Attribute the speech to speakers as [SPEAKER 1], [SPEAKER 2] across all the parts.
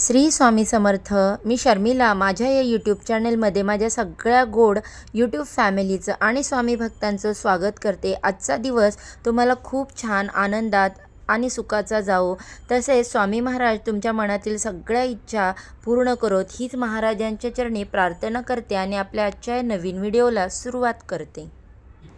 [SPEAKER 1] श्री स्वामी समर्थ मी शर्मिला. माझ्या या यूट्यूब चॅनलमध्ये माझ्या सगळ्या गोड यूट्यूब फॅमिलीचं आणि स्वामी भक्तांचं स्वागत करते. आजचा दिवस तुम्हाला खूप छान आनंदात आणि सुखाचा जावो. तसेच स्वामी महाराज तुमच्या मनातील सगळ्या इच्छा पूर्ण करोत. हीच महाराजांच्या चरणी प्रार्थना करते आणि आपल्या आजच्या नवीन व्हिडिओला सुरुवात करते.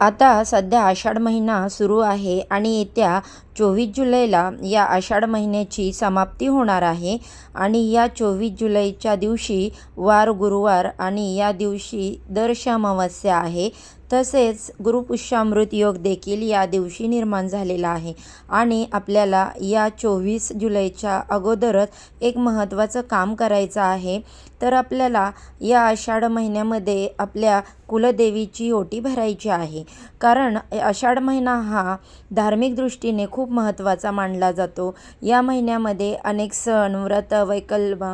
[SPEAKER 1] आता सध्या आषाढ महिना सुरू आहे आणि येत्या चोवीस जुलैला या आषाढ महिन्याची समाप्ती होणार आहे आणि या चोवीस जुलैच्या दिवशी वार गुरुवार आणि या दिवशी दर्श अमावस्या आहे. तसेच गुरुपुष्यामृत योग देखील या दिवशी निर्माण झालेला आहे आणि आपल्याला या चोवीस जुलैच्या अगोदरच एक महत्त्वाचं काम करायचं आहे. तर आपल्याला या आषाढ महिन्यामध्ये आपल्या कुलदेवीची ओटी भरायची आहे. कारण आषाढ महिना हा धार्मिक दृष्टीने खूप खूप महत्त्वाचा मानला जातो. या महिन्यामध्ये अनेक सण व्रत वैकल्प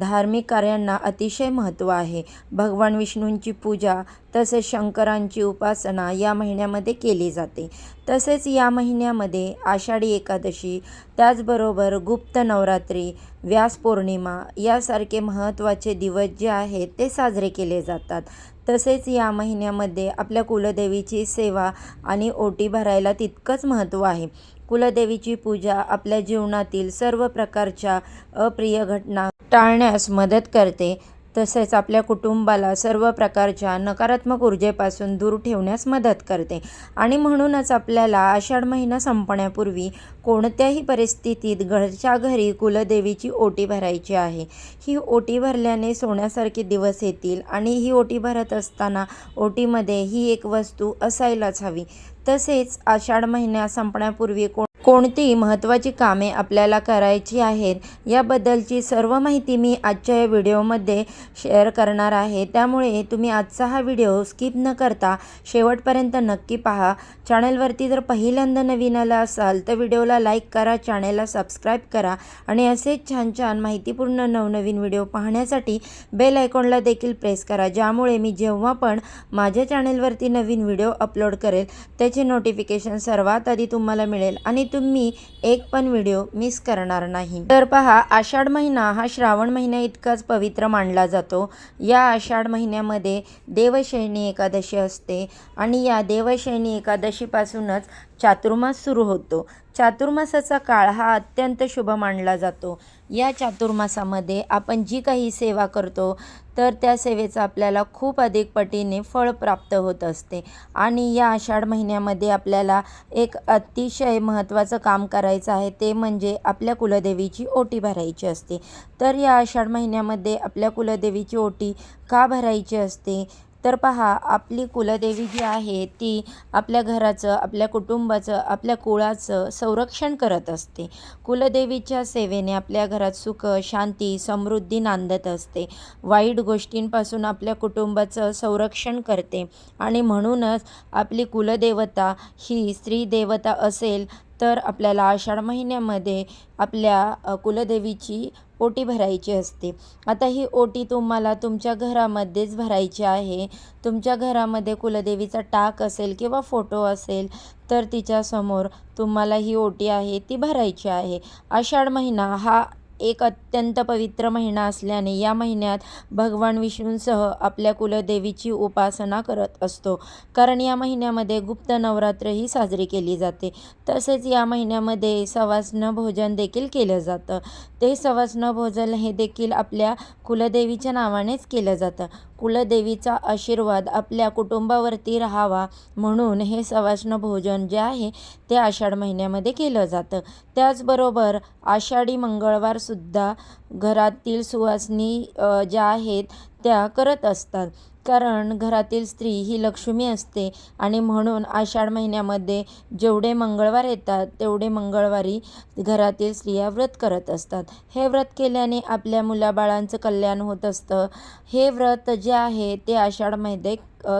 [SPEAKER 1] धार्मिक कार्यांना अतिशय महत्त्व आहे. भगवान विष्णूंची पूजा तसेच शंकरांची उपासना या महिन्यामध्ये केली जाते. तसेच या महिन्यामध्ये आषाढी एकादशी त्याचबरोबर गुप्त नवरात्री व्यास पौर्णिमा यासारखे महत्त्वाचे दिवस जे आहेत ते साजरे केले जातात. तसेच या महिन्यामध्ये आपल्या कुलदेवीची सेवा आणि ओटी भरायला तितकंच महत्त्व आहे. कुलदेवीची पूजा आपल्या जीवनातील सर्व प्रकारच्या अप्रिय घटना टाळण्यास मदत करते. तसेच आपल्या कुटुंबाला सर्व प्रकारच्या नकारात्मक ऊर्जेपासून दूर ठेवण्यास मदत करते. आणि म्हणूनच आपल्याला आषाढ महिना संपण्यापूर्वी कोणत्याही परिस्थितीत घरच्या घरी कुलदेवीची ओटी भरायची आहे. ही ओटी भरल्याने सोन्यासारखे दिवस येतील आणि ही ओटी भरत असताना ओटीमध्ये ही एक वस्तू असायलाच हवी. तसेच आषाढ महिन्या संपण्यापूर्वी कोण कोणती महत्त्वाची कामे आपल्याला करायची आहेत याबद्दलची सर्व माहिती मी आजच्या या व्हिडिओमध्ये शेअर करणार आहे. त्यामुळे तुम्ही आजचा हा व्हिडिओ स्किप न करता शेवटपर्यंत नक्की पहा. चॅनलवरती जर पहिल्यांदा नवीन आला असाल तर व्हिडिओला लाईक करा चॅनलला सबस्क्राईब करा आणि असेच छान छान माहितीपूर्ण नवनवीन व्हिडिओ पाहण्यासाठी बेल आयकॉनला देखील प्रेस करा ज्यामुळे मी जेव्हा पण माझ्या चॅनलवरती नवीन व्हिडिओ अपलोड करेल त्याचे नोटिफिकेशन सर्वात आधी तुम्हाला मिळेल आणि तुम्ही एक पण व्हिडिओ मिस करणार नाही. तर पहा आषाढ महिना हा श्रावण महिन्या इतकाच पवित्र मानला जातो. या आषाढ महिन्यामध्ये देवशयनी एकादशी असते आणि या देवशयनी एकादशीपासूनच चातुर्मास सुरू होतो. चातुर्मासाचा काळ हा अत्यंत शुभ मानला जातो. या चातुर्मासामध्ये आपण जी काही सेवा करतो तर त्या सेवेचं आपल्याला खूप अधिक पटीने फळ प्राप्त होत असते. आणि या आषाढ महिन्यामध्ये आपल्याला एक अतिशय महत्त्वाचं काम करायचं आहे ते म्हणजे आपल्या कुलदेवीची ओटी भरायची असते. तर या आषाढ महिन्यामध्ये आपल्या कुलदेवीची ओटी का भरायची असते? तर पहा आपली कुलदेवी जी आहे ती आपल्या घराचं आपल्या कुटुंबाचं आपल्या कुळाचं संरक्षण करत असते. कुलदेवीच्या सेवेने आपल्या घरात सुख शांती समृद्धी नांदत असते. वाईट गोष्टींपासून आपल्या कुटुंबाचं संरक्षण करते. आणि म्हणूनच आपली कुलदेवता ही स्त्री देवता असेल तर आपल्याला आषाढ महिन्यामध्ये आपल्या कुलदेवीची ओटी भरायची असते. आता ही ओटी तुम्हाला तुमच्या घरामध्येच भरायची आहे. तुमच्या घरामध्ये कुलदेवीचा टाक असेल किंवा फोटो असेल तर तिच्यासमोर तुम्हाला ही ओटी आहे ती भरायची आहे. आषाढ महिना हा एक अत्यंत पवित्र महिना असल्याने या महिन्यात भगवान विष्णूंसह आपल्या कुलदेवीची उपासना करत असतो. कारण या महिन्यामध्ये गुप्त नवरात्र ही साजरी केली जाते. तसेच या महिन्यामध्ये सवासनं भोजन देखील केलं जातं. ते सवासनं भोजन हे देखील आपल्या कुलदेवीच्या नावानेच केलं जातं. कुलदेवीचा आशीर्वाद आपल्या कुटुंबावरती राहावा म्हणून हे सवाष्ण भोजन जे आहे ते आषाढ महिन्यामध्ये केलं जातं. त्याचबरोबर आषाढी मंगळवारसुद्धा घरातील सुवासनी ज्या आहेत त्या करत असतात. कारण घरातील स्त्री ही लक्ष्मी असते आणि म्हणून आषाढ महिन्यामध्ये जेवढे मंगळवार येतात तेवढे मंगळवारी घरातील स्त्रिया व्रत करत असतात. हे व्रत केल्याने आपल्या मुलाबाळांचं कल्याण होत असतं. हे व्रत जे आहे ते आषाढमध्ये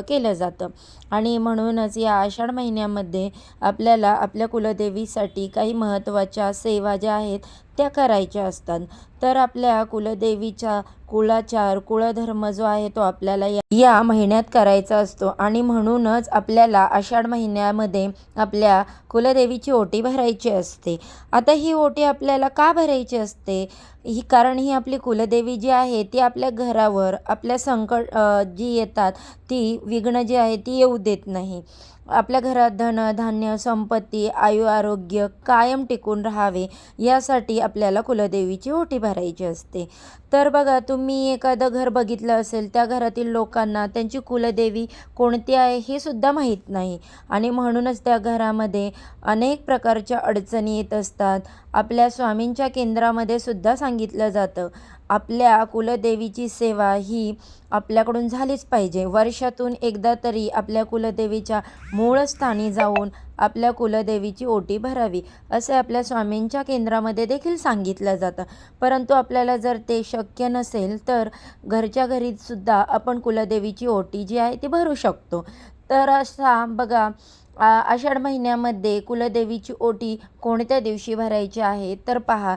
[SPEAKER 1] केलं जातं. आणि म्हणूनच या आषाढ महिन्यामध्ये आपल्याला आपल्या कुलदेवीसाठी काही महत्त्वाच्या सेवा ज्या आहेत त्या करायच्या असतात. तर आपल्या कुलदेवीच्या कुळाचार कुळधर्म जो आहे तो आपल्याला या या महिन्यात करायचा असतो. आणि म्हणूनच आपल्याला आषाढ महिन्यामध्ये आपल्या कुलदेवीची ओटी भरायची असते. आता ही ओटी आपल्याला का भरायची असते? ही कारण ही आपली कुलदेवी जी आहे ती आपल्या घरावर आपल्या संकट जी येतात ती विघ्न जी आहे ती येऊ देत नाही. आपल्या घरात धन धान्य संपत्ती आयु आरोग्य कायम टिकून राहावे यासाठी आपल्याला कुलदेवीची ओटी भरायची असते. तर बघा तुम्ही एखादं घर बघितलं असेल त्या घरातील लोकांना त्यांची कुलदेवी कोणती आहे हे सुद्धा माहीत नाही. आणि म्हणूनच त्या घरामध्ये अनेक प्रकारच्या अडचणी येत असतात. आपल्या स्वामींच्या केंद्रामध्ये सुद्धा सांगितलं जातं. आपल्या कुलदेवीची सेवा ही आपल्याकडून झालीच पाहिजे. वर्षातून एकदा तरी आपल्या कुलदेवीच्या मूळ स्थानी जाऊन आपल्या कुलदेवीची ओटी भरावी असे आपल्या स्वामींच्या केंद्रामध्ये देखील सांगितलं जातं. परंतु आपल्याला जर ते शक्य नसेल तर घरच्या घरीसुद्धा आपण कुलदेवीची ओटी जी आहे ती भरू शकतो. तर असा बघा आषाढ महिन्यामध्ये कुलदेवीची ओटी कोणत्या दिवशी भरायची आहे? तर पहा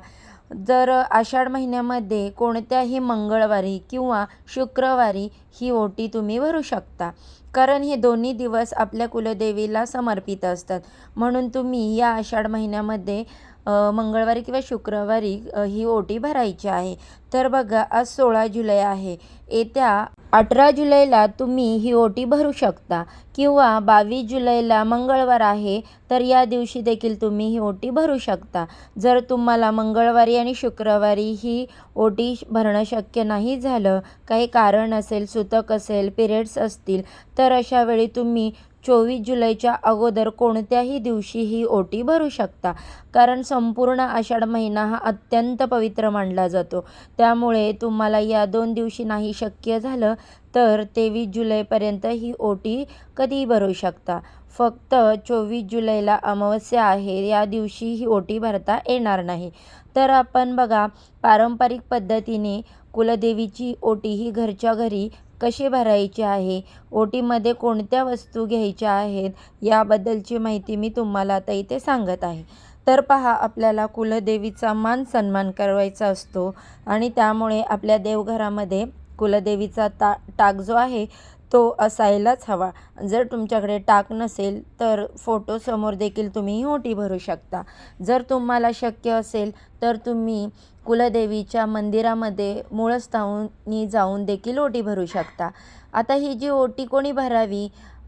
[SPEAKER 1] जर आषाढ महिन्यामध्ये कोणत्याही मंगळवारी किंवा शुक्रवारी ही ओटी तुम्ही भरू शकता. कारण हे दोन्ही दिवस आपल्या कुलदेवीला समर्पित असतात. म्हणून तुम्ही या आषाढ महिन्यामध्ये मंगळवारी किंवा शुक्रवारी ही ओटी भरायची आहे. तर बघा आज सोळा जुलै आहे. येत्या अठरा जुलैला तुम्ही ही ओटी भरू शकता किंवा बावीस जुलैला मंगळवार आहे तर या दिवशी देखील तुम्ही ही ओटी भरू शकता. जर तुम्हाला मंगळवारी आणि शुक्रवारी ही ओटी भरणं शक्य नाही झालं काही कारण असेल सुतक असेल पिरियड्स असतील तर अशा वेळी तुम्ही चोवीस जुलैच्या अगोदर कोणत्याही दिवशी ही ओटी भरू शकता. कारण संपूर्ण आषाढ महिना हा अत्यंत पवित्र मानला जातो. त्यामुळे तुम्हाला या दोन दिवशी नाही शक्य झालं तर तेवीस जुलैपर्यंत ही ओटी कधीही भरू शकता. फक्त चोवीस जुलैला अमावस्या आहे या दिवशी ही ओटी भरता येणार नाही. तर आपण बघा पारंपरिक पद्धतीने कुलदेवीची ओटी ही घरच्या घरी कशी भरायची आहे? ओटीमध्ये कोणत्या वस्तू घ्यायच्या आहेत? याबद्दलची माहिती मी तुम्हाला आता इथे सांगत आहे. तर पहा आपल्याला कुलदेवीचा मान सन्मान करायचा असतो आणि त्यामुळे आपल्या देवघरामध्ये कुलदेवीचा ता टाक जो आहे तो असायलाच हवा. जर तुमच्याकडे टाक नसेल तर फोटोसमोर देखील तुम्ही ओटी भरू शकता. जर तुम्हाला शक्य असेल तर तुम्ही कुलदेवीच्या मंदिरामध्ये मूळस्थानी जाऊन देखील ओटी भरू शकता. आता ही जी ओटी कोणी भरावी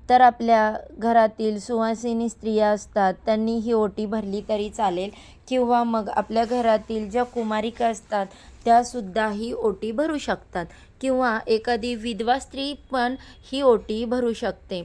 [SPEAKER 1] तर आपल्या घरातील सुवासिनी स्त्रिया असतात त्यांनी ही ओटी भरली तरी चालेल. किंवा मग आपल्या घरातील ज्या कुमारिका असतात त्यासुद्धा ही ओटी भरू शकतात. किंवा एखादी विधवा स्त्री पण ही ओटी भरू शकते.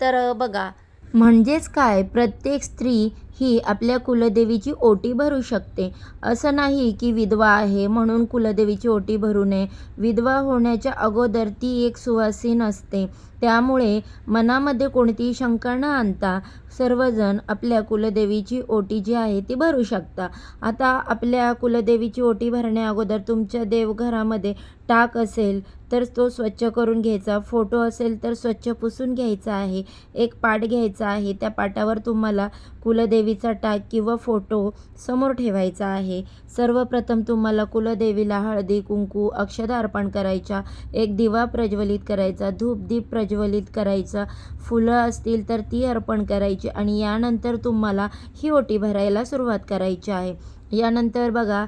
[SPEAKER 1] तर बघा म्हणजेच काय? प्रत्येक स्त्री ही आपल्या कुलदेवीची ओटी भरू शकते. असं नाही की विधवा आहे म्हणून कुलदेवीची ओटी भरू नये. विधवा होण्याच्या अगोदर ती एक सुवासीन असते. त्यामुळे मनामध्ये कोणतीही शंका न आणता सर्वजण आपल्या कुलदेवीची ओटी जी आहे ती भरू शकता. आता आपल्या कुलदेवीची ओटी भरण्या अगोदर तुमच्या देवघरामध्ये टाक असेल तर तो स्वच्छ करून घ्यायचा फोटो असेल तर स्वच्छ पुसून घ्यायचा आहे एक पाट घ्यायचा आहे त्या पाटावर तुम्हाला कुलदेवीचा टाक किंवा फोटो समोर ठेवायचा आहे. सर्वप्रथम तुम्हाला कुलदेवीला हळदी कुंकू अक्षता अर्पण करायच्या एक दिवा प्रज्वलित करायचा धूप दीप प्रज्वलित प्रज्वलित करायचं. फुलं असतील तर ती अर्पण करायची आणि यानंतर तुम्हाला ही ओटी भरायला सुरुवात करायची आहे. यानंतर बघा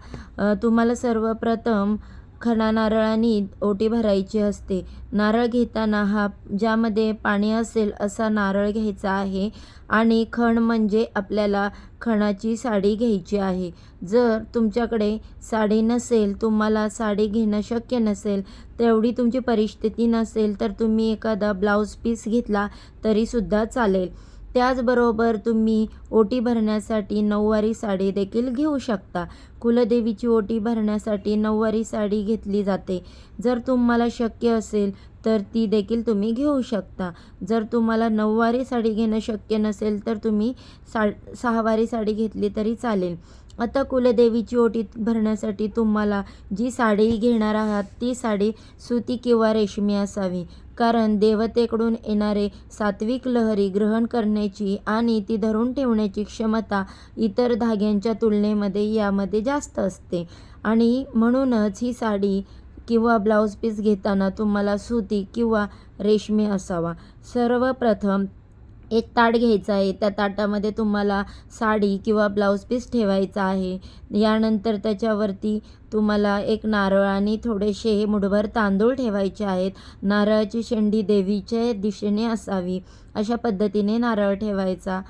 [SPEAKER 1] तुम्हाला सर्वप्रथम खणा नारळानी ओटी भरायची असते. नारळ घेताना हा ज्यामध्ये पाणी असेल असा नारळ घ्यायचा आहे आणि खण म्हणजे आपल्याला खणाची साडी घ्यायची आहे. जर तुमच्याकडे साडी नसेल तुम्हाला साडी घेणं शक्य नसेल तेवढी तुमची परिस्थिती नसेल तर तुम्ही एखादा ब्लाऊज पीस घेतला तरीसुद्धा चालेल. त्याचबरोबर तुम्ही ओटी भरण्यासाठी नऊवारी साडी देखील घेऊ शकता. कुलदेवीची ओटी भरण्यासाठी नऊवारी साडी घेतली जाते. जर तुम्हाला शक्य असेल तर ती देखील तुम्ही घेऊ शकता. जर तुम्हाला नऊवारी साडी घेणं शक्य नसेल तर तुम्ही सा सहावारी साडी घेतली तरी चालेल. आता कुलदेवीची ओटी भरण्यासाठी तुम्हाला जी साडी घेणार आहात ती साडी सुती किंवा रेशमी असावी. कारण देवतेकडून येणारे सात्विक लहरी ग्रहण करण्याची आणि ती धरून ठेवण्याची क्षमता इतर धाग्यांच्या तुलनेमध्ये यामध्ये जास्त असते. आणि म्हणूनच ही साडी किंवा ब्लाऊज पीस घेताना तुम्हाला सुती किंवा रेशमी असावा. सर्वप्रथम एक ताट घ्यायचा आहे. त्या ताटामध्ये तुम्हाला साडी किंवा ब्लाऊज पीस ठेवायचा आहे. यानंतर त्याच्यावरती तुम्हाला एक नारळ आणि थोडेसे मुठभर तांदूळ ठेवायचे आहेत. नारळाची शेंडी देवीच्या दिशेने असावी. अशा पद्धतीने नारळ ठेवायचा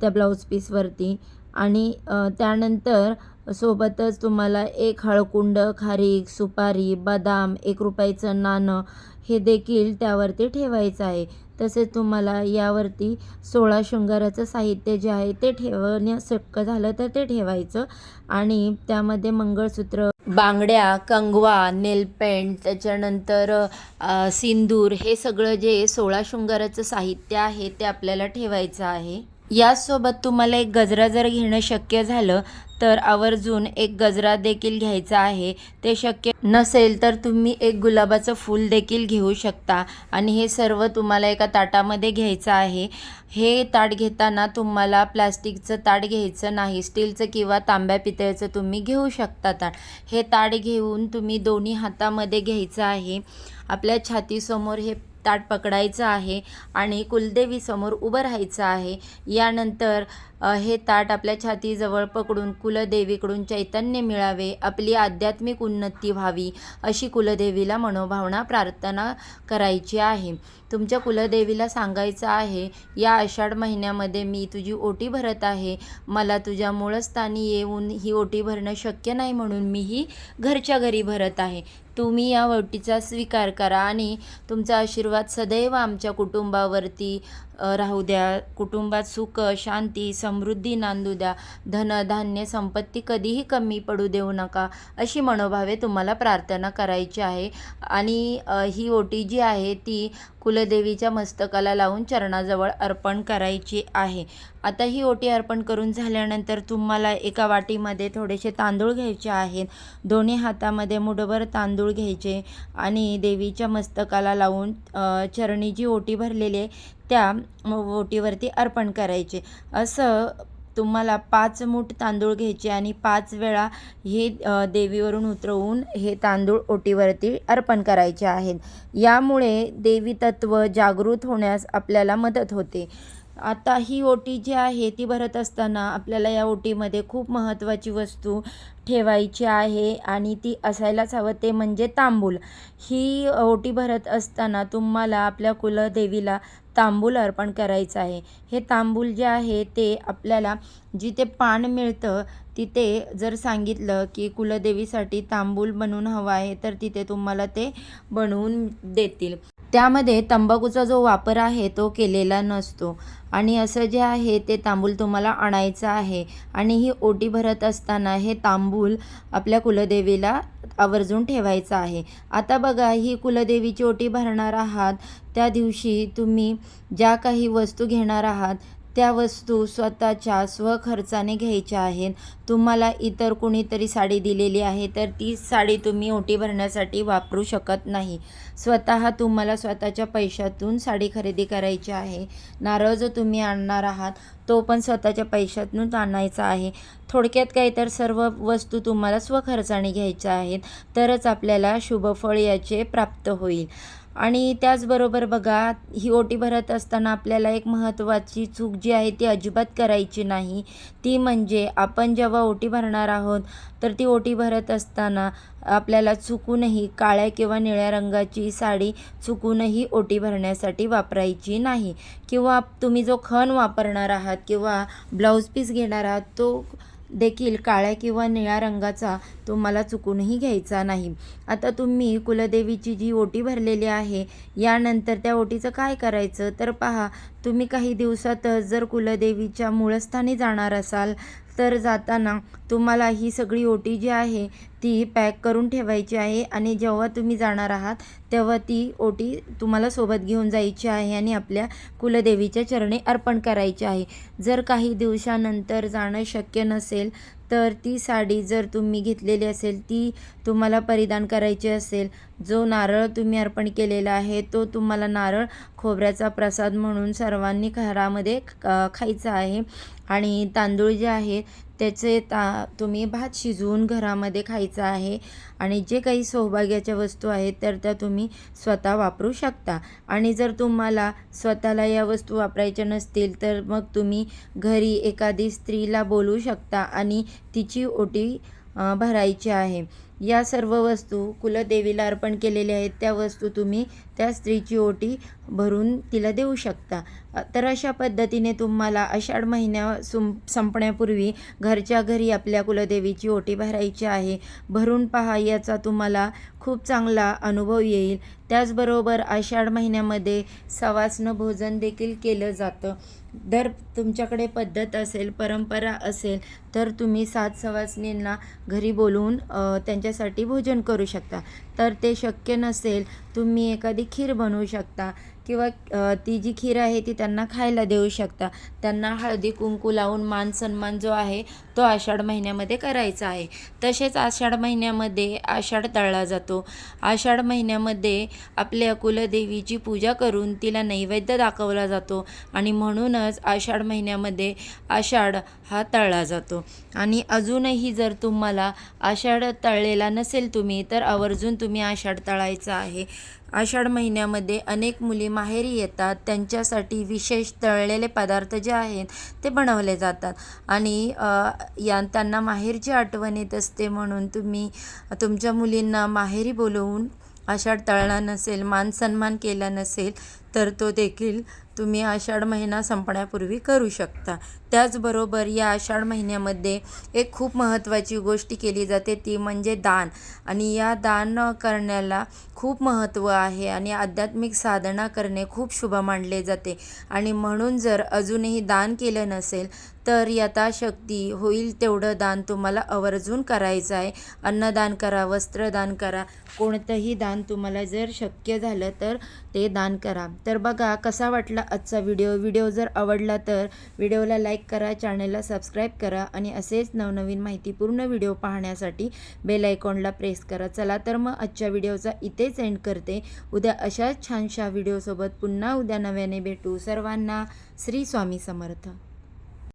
[SPEAKER 1] त्या ब्लाऊज पीसवरती. आणि त्यानंतर सोबतच तुम्हाला एक हळकुंड खारीक सुपारी बदाम एक रुपयाचं नाणं हे देखील त्यावरती ठेवायचं आहे. तसेच तुम्हाला यावरती सोळा शृंगाराचं साहित्य जे आहे ते ठेवण्यास शक्य झालं तर ते ठेवायचं. आणि त्यामध्ये मंगळसूत्र बांगड्या कंगवा नेलपेंट त्याच्यानंतर सिंदूर हे सगळं जे सोळा शृंगाराचं साहित्य आहे ते आपल्याला ठेवायचं आहे. यासोबत तुम्हाला एक गजरा जर घेणं शक्य झालं तर आवर्जून एक गजरा देखील घ्यायचा आहे. ते शक्य नसेल तर तुम्ही एक गुलाबाचं फूल देखील घेऊ शकता. आणि हे सर्व तुम्हाला एका ताटामध्ये घ्यायचं आहे. हे ताट घेताना तुम्हाला प्लास्टिकचं ताट घ्यायचं नाही. स्टीलचं किंवा तांब्या पितळचं तुम्ही घेऊ शकता ताट. हे ताट घेऊन तुम्ही दोन्ही हातामध्ये घ्यायचं आहे. आपल्या छातीसमोर हे ताट पकडायचं आहे आणि कुलदेवीसमोर उभं राहायचं आहे. यानंतर हे ताट आपल्या छातीजवळ पकडून कुलदेवीकडून चैतन्य मिळावे आपली आध्यात्मिक उन्नती व्हावी अशी कुलदेवीला मनोभावना प्रार्थना करायची आहे. तुमच्या कुलदेवीला सांगायचं आहे या आषाढ महिन्यामध्ये मी तुझी ओटी भरत आहे. मला तुझ्या मूळस्थानी येऊन ही ओटी भरणं शक्य नाही म्हणून मी ही घरच्या घरी भरत आहे. तुम्ही या ओटीचा स्वीकार करा आणि तुमचा आशीर्वाद सदैव आमच्या कुटुंबावरती राहू द्या. कुटुंबात सुख शांती समृद्धी नांदू द्या. धन धान्य संपत्ती कधीही कमी पडू देऊ नका अशी मनोभावे तुम्हाला प्रार्थना करायची आहे. आणि ही ओटी जी आहे ती कुलदेवीच्या मस्तकाला लावून चरणाजवळ अर्पण करायची आहे. आता ही ओटी अर्पण करून झाल्यानंतर तुम्हाला एका वाटीमध्ये थोडेसे तांदूळ घ्यायचे आहेत. दोन्ही हातामध्ये मुठभर तांदूळ घ्यायचे आणि देवीच्या मस्तकाला लावून चरणी जी ओटी भरलेली आहे त्या ओटीवरती अर्पण करायचे. असं तुम्हाला पाच मूठ तांदूळ घ्यायचे आणि पाच वेळा हे देवीवरून उतरवून हे तांदूळ ओटीवरती अर्पण करायचे आहेत. यामुळे देवी तत्व जागृत होण्यास आपल्याला मदत होते. आता ही ओटी जी आहे ती भरत असताना आपल्याला या ओटीमध्ये खूप महत्त्वाची वस्तू ठेवायची आहे आणि ती असायलाच हवं ते म्हणजे तांबूल. ही ओटी भरत असताना तुम्हाला आपल्या कुलदेवीला तांबूल अर्पण करायचं आहे. हे तांबूल जे आहे ते आपल्याला जिथे पान मिळतं तिथे जर सांगितलं की कुलदेवीसाठी तांबूल बनवून हवं आहे तर तिथे तुम्हाला ते बनवून देतील. त्यामध्ये तंबाखूचा जो वापर आहे तो केलेला नसतो. आणि असं जे आहे ते तांबूल तुम्हाला आणायचं आहे. आणि ही ओटी भरत असताना हे तांबूल आपल्या कुलदेवीला आवर्जून ठेवायचं आहे. आता बघा ही कुलदेवीची ओटी भरणार आहात त्या दिवशी तुम्ही ज्या काही वस्तू घेणार आहात त्या वस्तू स्वतःच्या स्वखर्चाने घ्यायच्या आहेत. तुम्हाला इतर कुणीतरी साडी दिलेली आहे तर ती साडी तुम्ही ओटी भरण्यासाठी वापरू शकत नाही. स्वतः तुम्हाला स्वतःच्या पैशातून साडी खरेदी करायची आहे. नारळ जो तुम्ही आणणार आहात तो पण स्वतःच्या पैशातून आणायचा आहे. थोडक्यात काय तर सर्व वस्तू तुम्हाला स्वखर्चाने घ्यायच्या आहेत तरच आपल्याला शुभफळ याचे प्राप्त होईल. आणि त्याचबरोबर बघा ही ओटी भरत असताना आपल्याला एक महत्त्वाची चूक जी आहे ती अजिबात करायची नाही. ती म्हणजे आपण जेव्हा ओटी भरणार आहोत तर ती ओटी भरत असताना आपल्याला चुकूनही काळ्या किंवा निळ्या रंगाची साडी चुकूनही ओटी भरण्यासाठी वापरायची नाही. किंवा तुम्ही जो खण वापरणार आहात किंवा ब्लाऊज पीस घेणार आहात तो देखील काळ्या किंवा निळ्या रंगाचा तुम्हाला चुकूनही घ्यायचा नाही. आता तुम्ही कुलदेवीची जी ओटी भरलेली आहे यानंतर त्या ओटीचं काय करायचं? तर पहा तुम्ही काही दिवसातच जर कुलदेवीच्या मूळस्थानी जाणार असाल तर जाताना तुम्हाला ही सगळी ओटी जी आहे ती पॅक करून ठेवायची आहे आणि जेव्हा तुम्ही जाणार आहात तेव्हा ती ओटी तुम्हाला सोबत घेऊन जायची आहे आणि आपल्या कुलदेवीच्या चरणी अर्पण करायची आहे. जर काही दिवसानंतर जाणं शक्य नसेल तर ती साडी जर तुम्ही घेतलेली असेल ती तुम्हाला परिधान करायची असेल जो नारळ तुम्ही अर्पण केलेला आहे तो तुम्हाला नारळ खोबऱ्याचा प्रसाद म्हणून सर्वांनी घरामध्ये ख- खायचा आहे. आणि तांदूळ जे आहे त्याचे ता तुम्ही भात शिजवून घरामध्ये खायचा आहे आणि जे काही सौभाग्याच्या वस्तू आहेत तर त्या तुम्ही स्वतः वापरू शकता. आणि जर तुम्हाला स्वतःला या वस्तू वापरायच्या नसतील तर मग तुम्ही घरी एखादी स्त्रीला बोलू शकता आणि तिची ओटी भरायची आहे. या सर्व वस्तू कुलदेवीला अर्पण केलेल्या आहेत त्या वस्तू तुम्ही त्या स्त्रीची ओटी भरून तिला देऊ शकता. तर अशा पद्धतीने तुम्हाला आषाढ महिन्या सुम संपण्यापूर्वी घरच्या घरी आपल्या कुलदेवीची ओटी भरायची आहे. भरून पहा याचा तुम्हाला खूप चांगला अनुभव येईल. त्याचबरोबर आषाढ महिन्यामध्ये सवासनं भोजन देखील केलं जातं. जर तुमच्याकडे पद्धत असेल परंपरा असेल तर तुम्ही सात सवासनींना घरी बोलवून त्यांच्यासाठी भोजन करू शकता. तर ते शक्य नसेल तुम्ही एखादी खीर बनवू शकता किंवा ती जी खीर आहे ती त्यांना खायला देऊ शकता. त्यांना हळदी कुंकू लावून मान सन्मान जो आहे तो आषाढ महिन्यामध्ये करायचा आहे. तसेच आषाढ महिन्यामध्ये आषाढ तळला जातो. आषाढ महिन्यामध्ये आपल्या कुलदेवीची पूजा करून तिला नैवेद्य दाखवला जातो आणि म्हणूनच आषाढ महिन्यामध्ये आषाढ हा तळला जातो. आणि अजूनही जर तुम्हाला आषाढ तळलेला नसेल तुम्ही तर आवर्जून तुम्ही आषाढ तळायचा आहे. आषाढ महिन्यामध्ये अनेक मुली माहेरी येतात. त्यांच्यासाठी विशेष तळलेले पदार्थ जे आहेत ते बनवले जातात. आणि या त्यांना माहेरची आठवण येत असते म्हणून तुम्ही तुमच्या मुलींना माहेरी बोलवून आषाढ तळला नसेल मान सन्मान केला नसेल तर तो देखील तुम्ही आषाढ महिना संपण्यापूर्वी करू शकता. त्याचबरोबर या आषाढ महिन्यामध्ये एक खूप महत्त्वाची गोष्टी केली जाते ती म्हणजे दान. आणि या दान करण्याला खूप महत्त्व आहे आणि आध्यात्मिक साधना करणे खूप शुभ मानले जाते. आणि म्हणून जर अजूनही दान केलं नसेल तर यथाशक्ती होईल तेवढं दान तुम्हाला आवर्जून करायचं आहे. अन्नदान करा वस्त्रदान करा कोणतंही दान तुम्हाला जर शक्य झालं तर ते दान करा. तर बघा कसा वाटला आजचा व्हिडिओ? व्हिडिओ जर आवडला तर व्हिडिओला लाईक लाईक करा चॅनलला सबस्क्राईब करा आणि असेच नवनवीन माहितीपूर्ण व्हिडिओ पाहण्यासाठी बेल आयकॉनला प्रेस करा. चला तर मग आजच्या व्हिडिओचा इथेच एंड करते. उद्या अशाच छानशा व्हिडिओसोबत पुन्हा उद्या नव्याने भेटू. सर्वांना श्री स्वामी समर्थ.